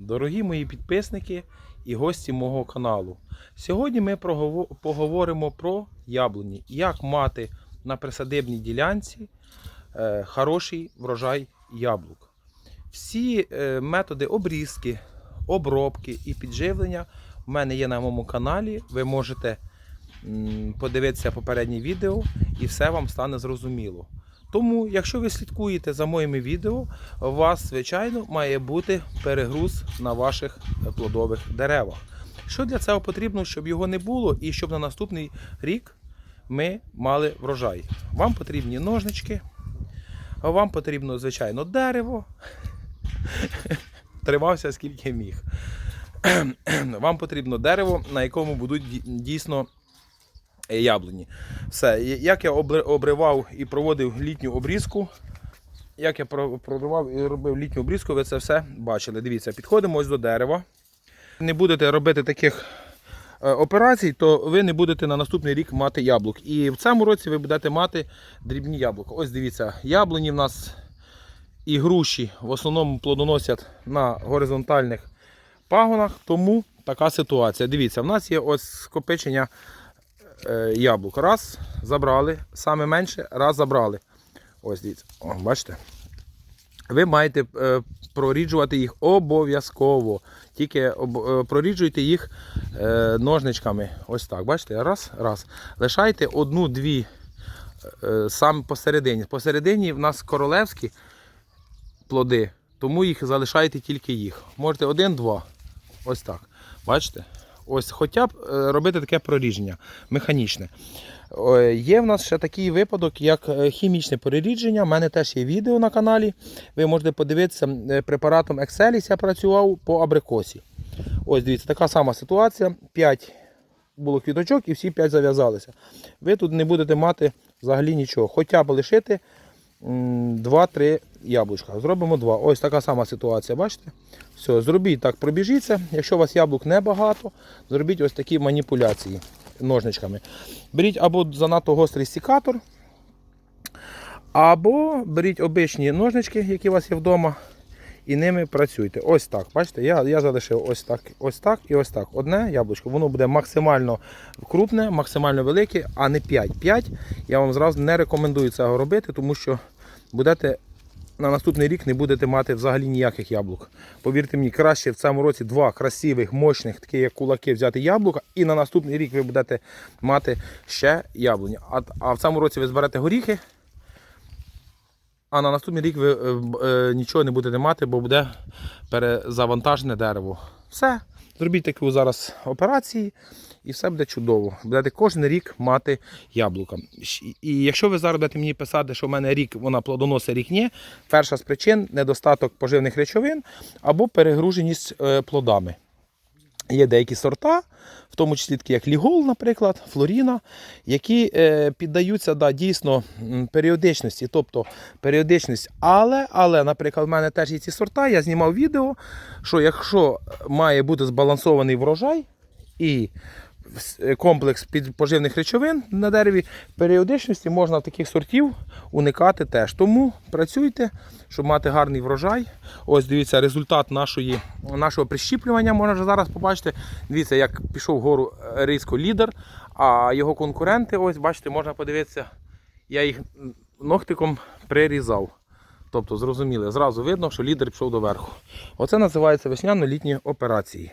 Дорогі мої підписники і гості мого каналу. Сьогодні ми поговоримо про яблуні. Як мати на присадибній ділянці е, хороший врожай яблук. Всі е, методи обрізки, обробки і підживлення в мене є на моєму каналі. Ви можете подивитися попереднє відео і все вам стане зрозуміло. Тому, якщо ви слідкуєте за моїми відео, у вас, звичайно, має бути перегруз на ваших плодових деревах. Що для цього потрібно, щоб його не було, і щоб на наступний рік ми мали врожай? Вам потрібні ножнички, вам потрібно, звичайно, дерево. Тримався скільки міг. Вам потрібно дерево, на якому будуть дійсно яблуні. Все, як я обривав і проводив літню обрізку, як я проривав і робив літню обрізку, ви це все бачили. Дивіться, підходимо ось до дерева. Не будете робити таких е, операцій, то ви не будете на наступний рік мати яблук. І в цьому році ви будете мати дрібні яблука. Ось дивіться, яблуні в нас і груші в основному плодоносять на горизонтальних пагонах, тому така ситуація. Дивіться, в нас є ось скопичення е, яблук. Раз, забрали, саме менше, раз забрали. Ось дивіться, О, бачите. Ви маєте е, проріджувати їх обов'язково. Тільки е, проріджуйте їх е, ножничками. Ось так. Бачите? Раз, раз. Лишайте одну-дві е, саме посередині. Посередині в нас королевські плоди, тому їх залишайте тільки їх. Можете один-два. Ось так. Бачите? Ось хоча б е, робити таке прорідження механічне. Є в нас ще такий випадок, як е, хімічне перерідження. У мене теж є відео на каналі. Ви можете подивитися е, препаратом Excelis я працював по абрикосі. Ось дивіться, така сама ситуація. 5 було квіточок і всі 5 зав'язалися. Ви тут не будете мати взагалі нічого. Хоча б лишити 2-3 яблучка. Зробимо 2. Ось така сама ситуація, бачите? Все, зробіть так, пробіжіться. Якщо у вас яблук небагато, зробіть ось такі маніпуляції ножничками. Беріть або занадто гострий стікатор, або беріть обичні ножнички, які у вас є вдома, і ними працюйте. Ось так. Бачите, я, я залишив ось так, ось так і ось так. Одне яблучко, воно буде максимально крупне, максимально велике, а не 5. 5 я вам зразу не рекомендую цього робити, тому що будете на наступний рік не будете мати взагалі ніяких яблук. Повірте мені, краще в цьому році два красивих, мощних, такі як кулаки, взяти яблука, і на наступний рік ви будете мати ще яблуня. А, а в цьому році ви зберете горіхи, а на наступний рік ви е, е, нічого не будете мати, бо буде перезавантажене дерево. Все. Зробіть таку зараз операції, і все буде чудово. Будете кожен рік мати яблука. І якщо ви зараз будете мені писати, що в мене рік вона плодоносить, рік ні, перша з причин недостаток поживних речовин або перегруженість е, плодами. Є деякі сорта, в тому числі такі як Лігол, наприклад, Флоріна, які е, піддаються да, дійсно періодичності, тобто періодичність. Але, але, наприклад, в мене теж є ці сорта, я знімав відео, що якщо має бути збалансований врожай і комплекс під- поживних речовин на дереві, періодичності можна в таких сортів уникати теж. Тому працюйте, щоб мати гарний врожай. Ось дивіться, результат нашої, нашого прищіплювання можна вже зараз побачити. Дивіться, як пішов вгору е, різко лідер, а його конкуренти, ось бачите, можна подивитися, я їх ногтиком прирізав. Тобто, зрозуміли, зразу видно, що лідер пішов доверху. Оце називається весняно-літні операції.